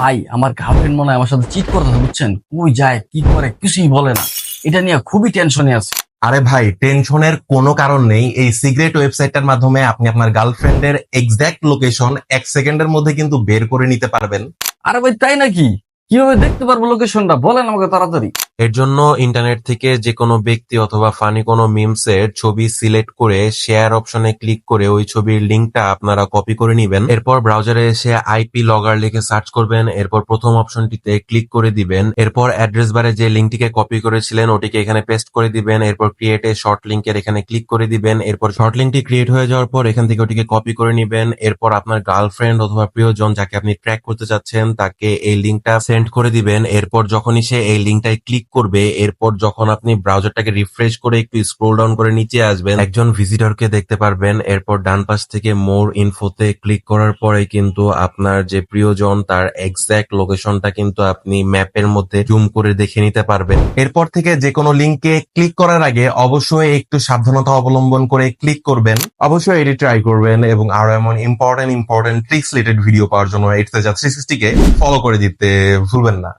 ভাই আমার গার্লফ্রেন্ড মনে হয় আমার সাথে চিট করতেছে বুঝছেন? কই যায় কি করে কিছুই বলে না। এটা নিয়ে খুবই টেনশনে আছে। আরে ভাই টেনশনের কোনো কারণ নেই। এই সিগারেট ওয়েবসাইটটার মাধ্যমে আপনি আপনার গার্লফ্রেন্ডের এক্সাক্ট লোকেশন এক সেকেন্ডের মধ্যে কিন্তু বের করে নিতে পারবেন। আরে ভাই তাই নাকি? কীভাবে দেখতে পারব লোকেশনটা বলেন আমাকে তাড়াতাড়ি। এর জন্য ইন্টারনেট থেকে যে কোনো ব্যক্তি অথবা ফানি কোনো মিমস এর ছবি সিলেক্ট করে শেয়ার অপশনে ক্লিক করে ওই ছবির লিঙ্কটা আপনারা কপি করে নেবেন। এরপর ব্রাউজারে এসে আইপি লগার লিখে সার্চ করবেন। এরপর প্রথম অপশনটিতে ক্লিক করে দিবেন। এরপর অ্যাড্রেস বারে যে লিঙ্কটিকে কপি করেছিলেন, ওটিকে এখানে পেস্ট করে দিবেন। এরপর ক্রিয়েট এ শর্ট লিঙ্কের এখানে ক্লিক করে দিবেন। এরপর শর্ট লিঙ্কটি ক্রিয়েট হয়ে যাওয়ার পর এখান থেকে ওটিকে কপি করে নেবেন। এরপর আপনার গার্লফ্রেন্ড অথবা প্রিয়জন যাকে আপনি ট্র্যাক করতে চাচ্ছেন, তাকে এই লিঙ্কটা সেন্ড করে দিবেন। এরপর যখনই সে এই লিঙ্কটায় ক্লিক করবে, এরপর যখন আপনি ব্রাউজারটাকে রিফ্রেশ করে একটু স্ক্রোল ডাউন করে নিচে আসবেন, একজন ভিজিটরকে দেখতে পারবেন। এরপর ডান পাশ থেকে মোর ইনফোতে ক্লিক করার পরে কিন্তু আপনার যে প্রিয়জন, তার এক্সাক্ট লোকেশনটা কিন্তু আপনি ম্যাপের মধ্যে জুম করে দেখে নিতে পারবেন। এরপর থেকে যে কোনো লিঙ্কে ক্লিক করার আগে অবশ্যই একটু সাবধানতা অবলম্বন করে ক্লিক করবেন। অবশ্যই এটি ট্রাই করবেন এবং আরও এমন important important tricks related video পাওয়ার জন্য এইট থ্রি সিক্সটিকে ফলো করে দিতে ভুলবেন না।